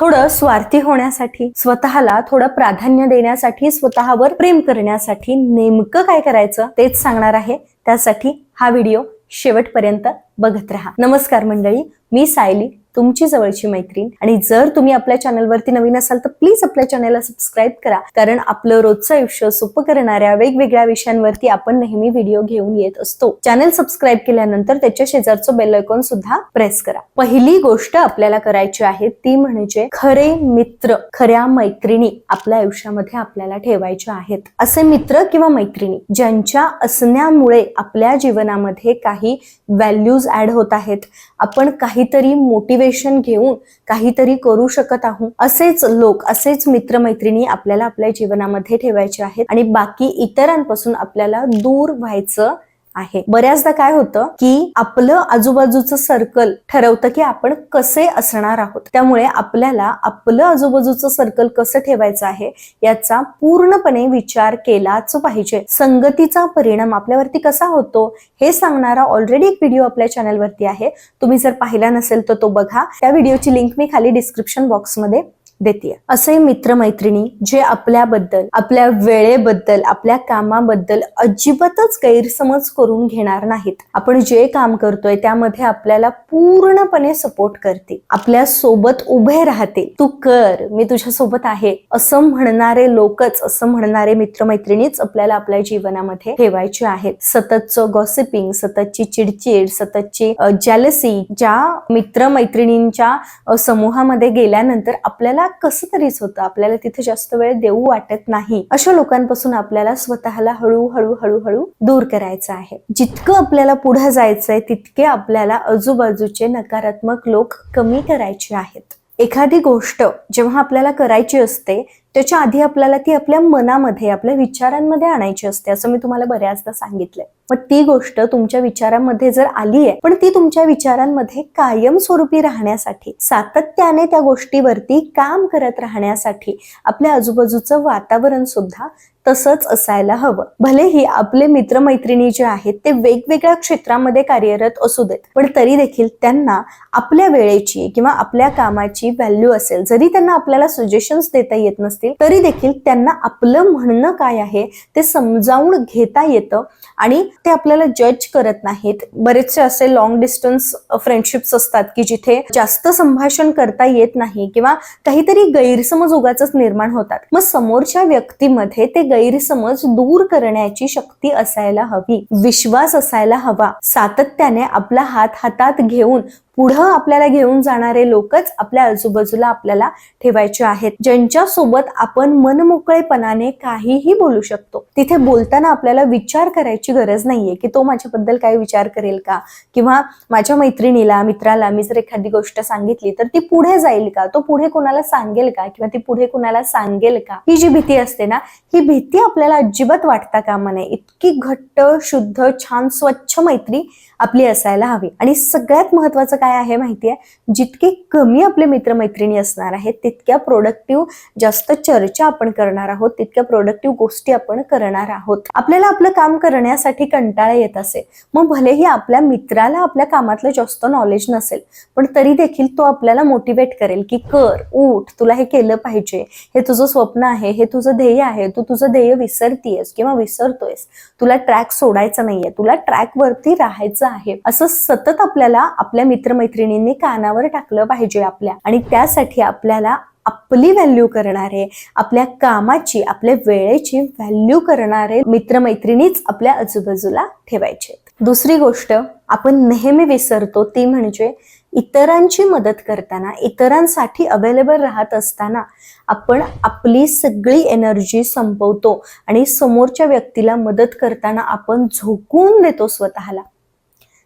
थोडं स्वार्थी होण्यासाठी स्वतःला थोडं प्राधान्य देण्यासाठी स्वतःवर प्रेम करण्यासाठी नेमकं काय करायचं तेच सांगणार आहे. त्यासाठी हा व्हिडिओ शेवटपर्यंत बघत राहा. नमस्कार मंडळी मी सायली. तुमची जवळची मैत्रीण. आणि जर तुम्ही आपल्या चॅनलवरती नवीन असाल तर प्लीज आपल्या चॅनलला सबस्क्राईब करा. कारण आपलं रोजचं आयुष्य सोपं करणाऱ्या वेगवेगळ्या विषयांवरती आपण नेहमी व्हिडिओ घेऊन येत असतो. चॅनल सबस्क्राईब केल्यानंतर त्याच्या शेजारचं बेल आयकॉन सुद्धा प्रेस करा. पहिली गोष्ट आपल्याला करायची आहे ती म्हणजे खरे मित्र खऱ्या मैत्रिणी आपल्या आयुष्यामध्ये आपल्याला ठेवायच्या आहेत. असे मित्र किंवा मैत्रिणी ज्यांच्या असण्यामुळे आपल्या जीवनामध्ये काही व्हॅल्यूज ऍड होत आहेत. आपण काहीतरी मोटिवेशन घेऊन काहीतरी करू शकत आहोत. असेच लोक असेच मित्रमैत्रिणी आपल्याला आपल्या जीवनामध्ये ठेवायचे आहेत आणि बाकी इतरांपासून आपल्याला दूर व्हायचं आहे. बऱ्याचदा काय होतं की आपलं आजूबाजूचं सर्कल ठरवतं की आपण कसे असणार आहोत. त्यामुळे आपल्याला आपलं आजूबाजूचं सर्कल कसं ठेवायचं आहे याचा पूर्णपणे विचार केलाच पाहिजे. संगतीचा परिणाम आपल्यावरती कसा होतो हे सांगणारा ऑलरेडी एक व्हिडिओ आपल्या चॅनलवरती आहे. तुम्ही जर पाहिला नसेल तर तो बघा. त्या व्हिडिओची लिंक मी खाली डिस्क्रिप्शन बॉक्समध्ये देते. असे मित्रमैत्रिणी जे आपल्याबद्दल आपल्या वेळेबद्दल आपल्या कामाबद्दल अजिबातच गैरसमज करून घेणार नाहीत. आपण जे काम करतोय त्यामध्ये आपल्याला पूर्णपणे सपोर्ट करते. आपल्यासोबत उभे राहते. तू कर मी तुझ्या सोबत आहे. असं म्हणणारे लोकच असं म्हणणारे मित्रमैत्रिणीच आपल्याला आपल्या जीवनामध्ये ठेवायचे आहेत. सततचं गॉसिपिंग सततची चिडचिड सततची जॅलसी ज्या मित्रमैत्रिणींच्या समूहामध्ये गेल्यानंतर आपल्याला कसं तरीच होतं? आपल्याला तिथे जास्त वेळ देऊ वाटत नाही. अशा लोकांपासून आपल्याला स्वतःला हळूहळू हळूहळू दूर करायचं आहे. जितकं आपल्याला पुढे जायचंय तितके आपल्याला आजूबाजूचे नकारात्मक लोक कमी करायचे आहेत. एखादी गोष्ट जेव्हा आपल्याला करायची असते त्याच्या आधी आपल्याला ती आपल्या मनामध्ये आपल्या विचारांमध्ये आणायची असते असं मी तुम्हाला बऱ्याचदा सांगितलंय. मग ती गोष्ट तुमच्या विचारांमध्ये जर आली आहे पण ती तुमच्या विचारांमध्ये कायमस्वरूपी राहण्यासाठी सातत्याने त्या गोष्टीवरती काम करत राहण्यासाठी आपल्या आजूबाजूचं वातावरण सुद्धा तसंच असायला हवं. भलेही आपले मित्रमैत्रिणी जे आहेत ते वेगवेगळ्या क्षेत्रामध्ये कार्यरत असू देत पण तरी देखील त्यांना आपल्या वेळेची किंवा आपल्या कामाची व्हॅल्यू असेल. जरी त्यांना आपल्याला सजेशन्स देता येत नसतील तरी देखील त्यांना आपलं म्हणणं काय आहे ते समजावून घेता येतं आणि ते आपल्याला जज करत नाहीत. बरेचसे असे लॉंग डिस्टन्स फ्रेंडशिप्स असतात की जिथे जास्त संभाषण करता येत नाही किंवा काहीतरी गैरसमज उगाच निर्माण होतात. मग समोरच्या व्यक्तीमध्ये ते गैरसमज दूर करण्याची शक्ती असायला हवी विश्वास असायला हवा सातत्याने आपला हात हातात घेऊन पुढं आपल्याला घेऊन जाणारे लोकच आपल्या आजूबाजूला आपल्याला ठेवायचे आहेत. ज्यांच्या सोबत आपण मनमोकळेपणाने काहीही बोलू शकतो तिथे बोलताना आपल्याला विचार करायची गरज नाहीये की तो माझ्याबद्दल काही विचार करेल का? किंवा माझ्या मैत्रिणीला मित्राला मी जर एखादी गोष्ट सांगितली तर ती पुढे जाईल का? तो पुढे कोणाला सांगेल का? किंवा ती पुढे कोणाला सांगेल का? ही जी भीती असते ना ही भीती आपल्याला अजिबात वाटता कामा नये. इतकी घट्ट शुद्ध छान स्वच्छ मैत्री आपली असायला हवी. आणि सगळ्यात महत्वाचं काय आहे माहितीये? जितके कमी आपले मित्रमैत्रिणी असणार आहेत तितक्या प्रोडक्टिव्ह जास्त चर्चा आपण करणार आहोत तितक्या प्रोडक्टिव्ह गोष्टी आपण करणार आहोत. आपल्याला आपलं काम करण्यासाठी कंटाळा येत असेल मग भलेही आपल्या मित्राला आपल्या कामातलं जास्त नॉलेज नसेल पण तरी देखील तो आपल्याला मोटिवेट करेल की कर उठ तुला हे केलं पाहिजे. हे तुझं स्वप्न आहे हे तुझं ध्येय आहे तू तुझं ध्येय विसरतीयस किंवा विसरतोयस. तुला ट्रॅक सोडायचा नाहीये तुला ट्रॅक वरती राहायचं आहे. असं सतत आपल्याला आपल्या मित्र मित्रमैत्रिणींनी कानावर टाकलं पाहिजे आपल्या. आणि त्यासाठी आपल्याला आपली व्हॅल्यू करणारे आपल्या कामाची आपल्या वेळेची व्हॅल्यू करणारे मित्रमैत्रिणीच आपल्या आजूबाजूला ठेवायचे दुसरी गोष्ट आपण नेहमी विसरतो ती म्हणजे इतरांची मदत करताना इतरांसाठी अवेलेबल राहत असताना आपण आपली सगळी एनर्जी संपवतो आणि समोरच्या व्यक्तीला मदत करताना आपण झोकून देतो स्वतःला.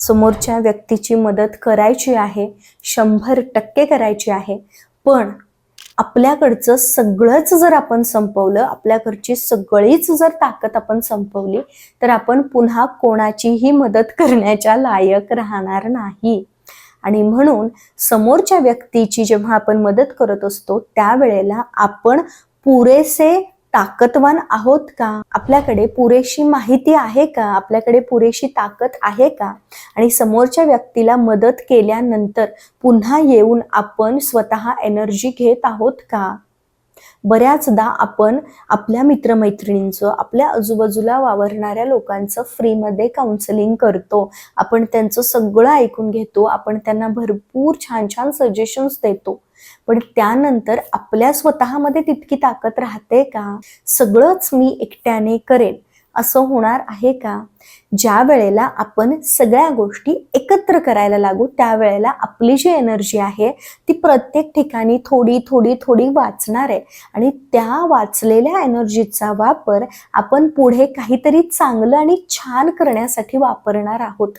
समोरच्या व्यक्तीची मदत करायची आहे शंभर टक्के करायची आहे. पण आपल्याकडचं सगळंच जर आपण संपवलं आपल्याकडची सगळीच जर ताकद आपण संपवली तर आपण पुन्हा कोणाचीही मदत करण्याच्या लायक राहणार नाही. आणि म्हणून समोरच्या व्यक्तीची जेव्हा आपण मदत करत असतो त्यावेळेला आपण पुरेसे ताकदवान आहोत का? आपल्याकडे पुरेशी माहिती आहे का? आपल्याकडे पुरेशी ताकद आहे का? आणि समोरच्या व्यक्तीला मदत केल्यानंतर पुन्हा येऊन आपण स्वतः एनर्जी घेत आहोत का? बऱ्याचदा आपण आपल्या मित्रमैत्रिणींचं आपल्या आजूबाजूला वावरणाऱ्या लोकांचं फ्रीमध्ये काउन्सिलिंग करतो. आपण त्यांचं सगळं ऐकून घेतो. आपण त्यांना भरपूर छान छान सजेशन्स देतो. पण त्यानंतर आपल्या स्वतःमध्ये तितकी ताकद राहते का? सगळंच मी एकट्याने करेन. असं होणार आहे का? ज्या वेळेला आपण सगळ्या गोष्टी एकत्र करायला लागू त्यावेळेला आपली जी एनर्जी आहे ती प्रत्येक ठिकाणी थोडी थोडी थोडी वाचणार आहे. आणि त्या वाचलेल्या एनर्जीचा वापर आपण पुढे काहीतरी चांगलं आणि छान करण्यासाठी वापरणार आहोत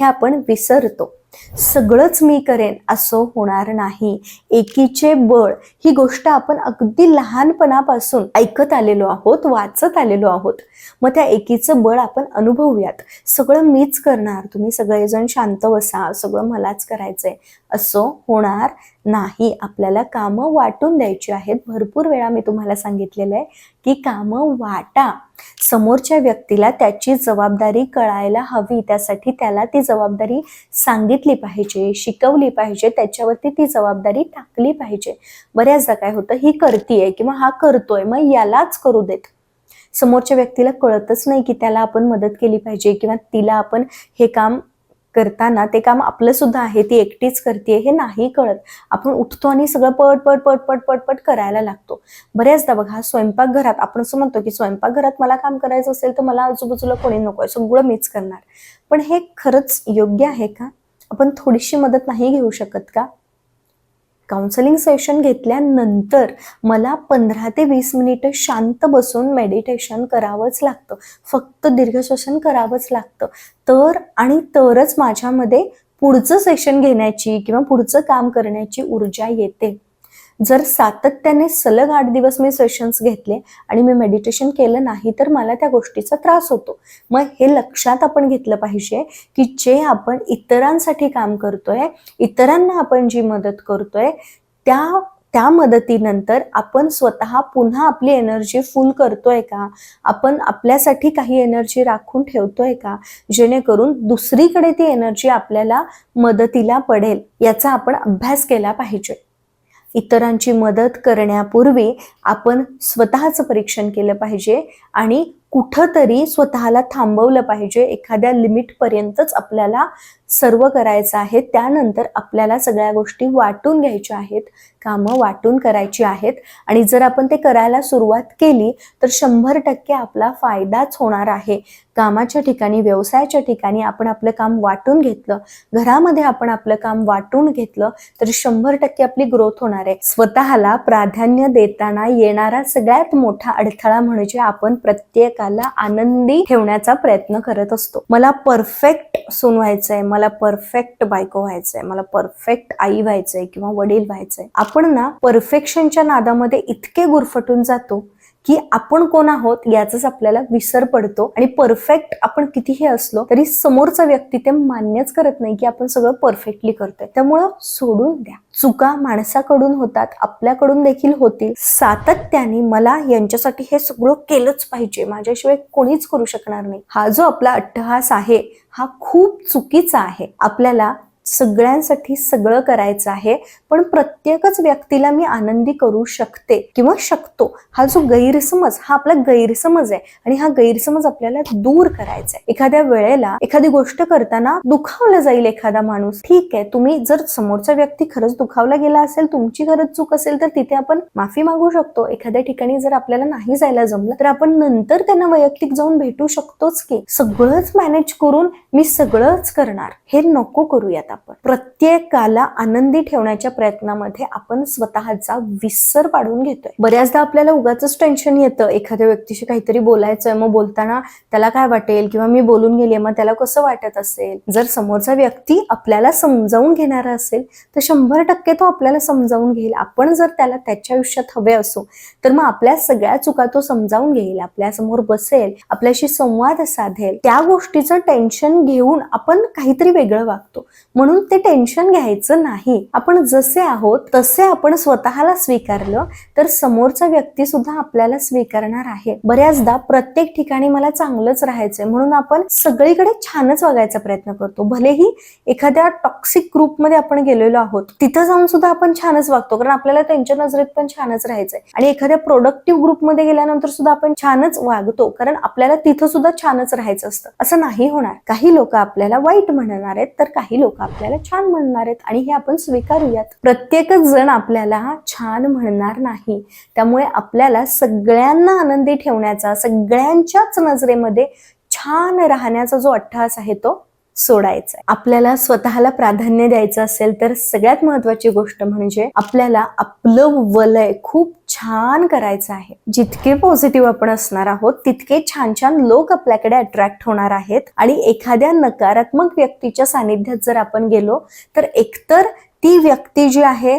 हे आपण विसरतो. सगळंच मी करेन असं होणार नाही. एकीचे बळ ही गोष्ट आपण अगदी लहानपणापासून ऐकत आलेलो आहोत वाचत आलेलो आहोत. मग त्या एकीचं बळ आपण अनुभवूयात. सगळं मीच करणार तुम्ही सगळेजण शांत बसा सगळं मलाच करायचंय असं होणार नाही आपल्याला कामं वाटून द्यायची आहेत. भरपूर वेळा मी तुम्हाला सांगितलेलं आहे की कामं वाटा. समोरच्या व्यक्तीला त्याची जबाबदारी कळायला हवी त्यासाठी त्याला ती जबाबदारी सांगितली पाहिजे शिकवली पाहिजे त्याच्यावरती ती जबाबदारी टाकली पाहिजे. बऱ्याचदा काय होतं ही करतीये किंवा हा करतोय मग यालाच करू देत. समोरच्या व्यक्तीला कळतच नाही की त्याला आपण मदत केली पाहिजे किंवा तिला आपण हे काम करताना ते काम आपलं सुद्धा आहे ती एकटीच करते हे नाही कळत. आपण उठतो आणि सगळं पट पट पट पट पट पट करायला लागतो. बऱ्याचदा बघा स्वयंपाकघरात आपण असं म्हणतो की स्वयंपाकघरात मला काम करायचं असेल तर मला आजूबाजूला कोणी नको आहे सगळं मीच करणार. पण हे खरंच योग्य आहे का? आपण थोडीशी मदत नाही घेऊ शकत का? काउन्सलिंग सेशन घेतल्यानंतर मला पंधरा ते वीस मिनिटं शांत बसून मेडिटेशन करावंच लागतं. फक्त दीर्घश्वसन करावंच लागतं. तर आणि तरच माझ्यामध्ये पुढचं सेशन घेण्याची किंवा पुढचं काम करण्याची ऊर्जा येते. जर सातत्याने सलग आठ दिवस मी सेशन्स घेतले आणि मी मेडिटेशन केलं नाही तर मला त्या गोष्टीचा त्रास होतो. मग हे लक्षात आपण घेतलं पाहिजे की जे आपण इतरांसाठी काम करतोय इतरांना आपण जी मदत करतोय त्या त्या मदतीनंतर आपण स्वतः पुन्हा आपली एनर्जी फुल करतोय का? आपण आपल्यासाठी काही एनर्जी राखून ठेवतोय का? जेणेकरून दुसरीकडे ती एनर्जी आपल्याला मदतीला पडेल याचा आपण अभ्यास केला पाहिजे. इतरांची मदत करण्यापूर्वी आपण स्वतःचं परीक्षण केलं पाहिजे आणि कुठंतरी स्वतःला थांबवलं पाहिजे एखाद्या लिमिटपर्यंतच आपल्याला सर्व करायचं आहे त्यानंतर आपल्याला सगळ्या गोष्टी वाटून घ्यायच्या आहेत कामं वाटून करायची आहेत. आणि जर आपण ते करायला सुरुवात केली तर शंभर टक्के आपला फायदाच होणार आहे. कामाच्या ठिकाणी व्यवसायाच्या ठिकाणी आपण आपलं काम वाटून घेतलं घरामध्ये आपण आपलं काम वाटून घेतलं तर शंभर टक्के आपली ग्रोथ होणार आहे. स्वतःला प्राधान्य देताना येणारा सगळ्यात मोठा अडथळा म्हणजे आपण प्रत्येकाला आनंदी ठेवण्याचा प्रयत्न करत असतो. मला परफेक्ट सून व्हायचंय मला परफेक्ट बायको व्हायचंय मला परफेक्ट आई व्हायचंय किंवा वडील व्हायचंय आपण ना परफेक्शनच्या नादामध्ये इतके गुरफटून जातो की आपण कोण आहोत याचाच आपल्याला विसर पडतो आणि परफेक्ट आपण कितीही असलो तरी समोरचा व्यक्ती ते मान्यच करत नाही की आपण सगळं परफेक्टली करतोय. त्यामुळं सोडून द्या. चुका माणसाकडून होतात आपल्याकडून देखील होतील. सातत्याने मला यांच्यासाठी हे सगळं केलंच पाहिजे. माझ्याशिवाय कोणीच करू शकणार नाही. हा जो आपला अट्टहास आहे हा खूप चुकीचा आहे. आपल्याला सगळ्यांसाठी सगळं करायचं आहे पण प्रत्येकच व्यक्तीला मी आनंदी करू शकते किंवा शकतो. हा जो गैरसमज हा आपला गैरसमज आहे आणि हा गैरसमज आपल्याला दूर करायचा आहे. एखाद्या वेळेला एखादी गोष्ट करताना दुखावला जाईल एखादा माणूस. ठीक आहे तुम्ही जर समोरचा व्यक्ती खरंच दुखावला गेला असेल तुमची खरंच चूक असेल तर तिथे आपण माफी मागू शकतो. एखाद्या ठिकाणी जर आपल्याला नाही जायला जमलं तर आपण नंतर त्यांना वैयक्तिक जाऊन भेटू शकतोच की सगळंच मॅनेज करून मी सगळंच करणार. हे नको करूयात आपण. प्रत्येकाला आनंदी ठेवण्याच्या प्रयत्नामध्ये आपण स्वतःचा विसर पाडून घेतोय. बऱ्याचदा आपल्याला उगाच टेन्शन येतं. एखाद्या व्यक्तीशी काहीतरी बोलायचंय मग बोलताना त्याला काय वाटेल किंवा मी बोलून गेले मग त्याला कसं वाटत असेल? जर समोरचा व्यक्ती आपल्याला समजावून घेणारा असेल तर शंभर टक्के तो आपल्याला समजावून घेईल. आपण जर त्याला त्याच्या आयुष्यात हवे असो तर मग आपल्या सगळ्या चुका तो समजावून घेईल. आपल्यासमोर बसेल आपल्याशी संवाद साधेल. त्या गोष्टीचं टेन्शन घेऊन आपण काहीतरी वेगळं वागतो. म्हणून म्हणून ते टेन्शन घ्यायचं नाही. आपण जसे आहोत तसे आपण स्वतःला स्वीकारलं तर समोरचा व्यक्ती सुद्धा आपल्याला स्वीकारणार आहे. बऱ्याचदा प्रत्येक ठिकाणी मला चांगलंच राहायचंय म्हणून आपण सगळीकडे छानच वागायचा प्रयत्न करतो. भलेही एखाद्या टॉक्सिक ग्रुपमध्ये आपण गेलेलो आहोत तिथं जाऊन सुद्धा आपण छानच वागतो कारण आपल्याला त्यांच्या नजरेत पण छानच राहायचंय. आणि एखाद्या प्रोडक्टिव्ह ग्रुपमध्ये गेल्यानंतर सुद्धा आपण छानच वागतो कारण आपल्याला तिथं सुद्धा छानच राहायचं असतं. असं नाही होणार. काही लोक आपल्याला वाईट म्हणणार आहेत तर काही लोक आपल्याला छान म्हणणार आहेत आणि हे आपण स्वीकारूयात. प्रत्येकच जण आपल्याला छान म्हणणार नाही. त्यामुळे आपल्याला सगळ्यांना आनंदी ठेवण्याचा सगळ्यांच्याच नजरेमध्ये छान राहण्याचा जो अट्टहास आहे तो सोडायचा आपल्याला स्वतःला प्राधान्य द्यायचं असेल तर सगळ्यात महत्वाची गोष्ट म्हणजे आपल्याला आपलं वलय खूप छान करायचं आहे. जितके पॉझिटिव्ह आपण असणार आहोत तितके छान छान लोक आपल्याकडे अट्रॅक्ट होणार आहेत. आणि एखाद्या नकारात्मक व्यक्तीच्या सानिध्यात जर आपण गेलो तर एकतर ती व्यक्ती जी आहे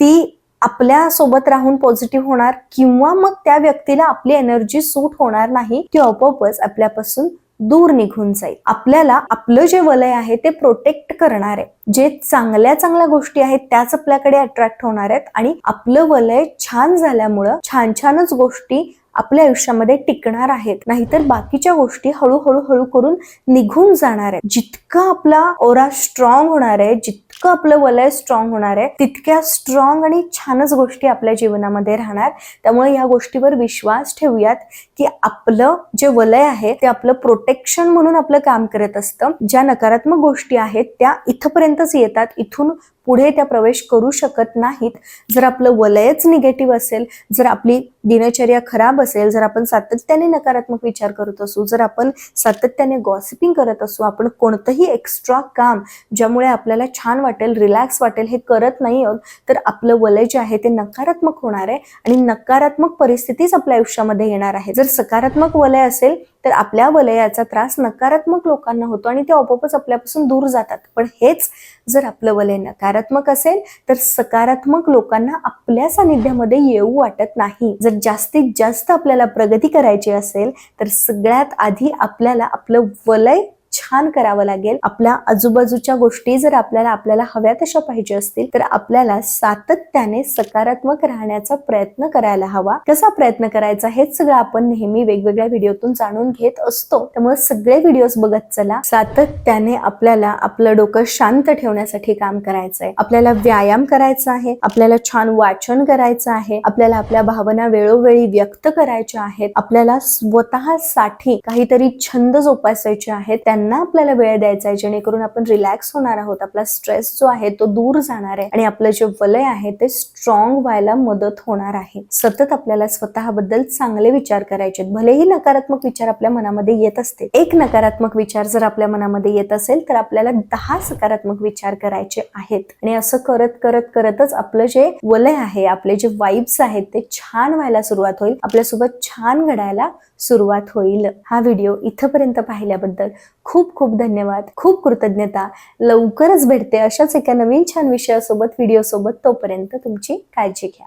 ती आपल्यासोबत राहून पॉझिटिव्ह होणार किंवा मग त्या व्यक्तीला आपली एनर्जी सूट होणार नाही ती आपोआपच आपल्यापासून दूर निघून जाईल. आपल्याला आपलं जे वलय आहे ते प्रोटेक्ट करणार आहे जे चांगल्या चांगल्या गोष्टी आहेत त्याच आपल्याकडे अट्रॅक्ट होणार आहेत आणि आपलं वलय छान झाल्यामुळं छान छानच गोष्टी आपल्या आयुष्यामध्ये टिकणार आहेत. नाहीतर बाकीच्या गोष्टी हळूहळू हळू करून निघून जाणार आहेत. जितका आपला ओरा स्ट्रॉंग होणार आहे जित जितकं आपलं वलय स्ट्रॉंग होणार आहे तितक्या स्ट्रॉंग आणि छानच गोष्टी आपल्या जीवनामध्ये राहणार. त्यामुळे या गोष्टीवर विश्वास ठेवूयात की आपलं जे वलय आहे ते आपलं प्रोटेक्शन म्हणून आपलं काम करत असतं. ज्या नकारात्मक गोष्टी आहेत त्या इथपर्यंतच येतात. इथून पुढे त्या प्रवेश करू शकत नाहीत. जर आपलं वलयच निगेटिव्ह असेल जर आपली दिनचर्या खराब असेल जर आपण सातत्याने नकारात्मक विचार करत असू जर आपण सातत्याने गॉसिपिंग करत असू आपण कोणतंही एक्स्ट्रा काम ज्यामुळे आपल्याला छान वाटेल रिलॅक्स वाटेल हे करत नाही आहोत तर आपलं वलय जे आहे ते नकारात्मक होणार आहे आणि नकारात्मक परिस्थितीच आपल्या आयुष्यामध्ये येणार आहे. जर सकारात्मक वलय असेल तर आपल्या वलयाचा त्रास नकारात्मक लोकांना होतो आणि ते आपोआपच आपल्यापासून दूर जातात. पण हेच जर आपलं वलय नकारात्मक असेल तर सकारात्मक लोकांना आपल्या सानिध्यामध्ये येऊ वाटत नाही. जर जास्तीत जास्त आपल्याला प्रगती करायची असेल तर सगळ्यात आधी आपल्याला आपलं वलय छान करावं लागेल. आपल्या आजूबाजूच्या गोष्टी जर आपल्याला आपल्याला हव्या तशा पाहिजे असतील तर आपल्याला सातत्याने सकारात्मक राहण्याचा प्रयत्न करायला हवा. कसा प्रयत्न करायचा हेच सगळं आपण नेहमी वेगवेगळ्या व्हिडिओतून जाणून घेत असतो. त्यामुळे सगळे व्हिडिओज बघत चला. सातत्याने आपल्याला आपलं डोकं शांत ठेवण्यासाठी काम करायचं आहे आपल्याला व्यायाम करायचा आहे. आपल्याला छान वाचन करायचं आहे. आपल्याला आपल्या भावना वेळोवेळी व्यक्त करायच्या आहेत. आपल्याला स्वतःसाठी काहीतरी छंद जोपासायचे आहेत. त्यांना आपल्याला वेळ द्यायचा आहे जेणेकरून आपण रिलॅक्स होणार आहोत. आपला स्ट्रेस जो आहे तो दूर जाणार आहे आणि आपलं जे वलय आहे ते स्ट्रॉंग व्हायला मदत होणार आहे. सतत आपल्याला स्वतःबद्दल चांगले विचार करायचे भलेही नकारात्मक विचार आपल्या मनामध्ये येत असते. एक नकारात्मक विचार जर आपल्या मनामध्ये येत असेल तर आपल्याला दहा सकारात्मक विचार करायचे आहेत. आणि असं करत करत करतच आपलं जे वलय आहे आपले जे वाईब्स आहेत ते छान व्हायला सुरुवात होईल. आपल्यासोबत छान घडायला सुरुवात होईल. हा व्हिडिओ इथंपर्यंत पाहिल्याबद्दल खूप खूप धन्यवाद. खूप कृतज्ञता. लवकरच भेटते अशाच एका नवीन छान विषयासोबत व्हिडिओसोबत तोपर्यंत तुमची काळजी घ्या.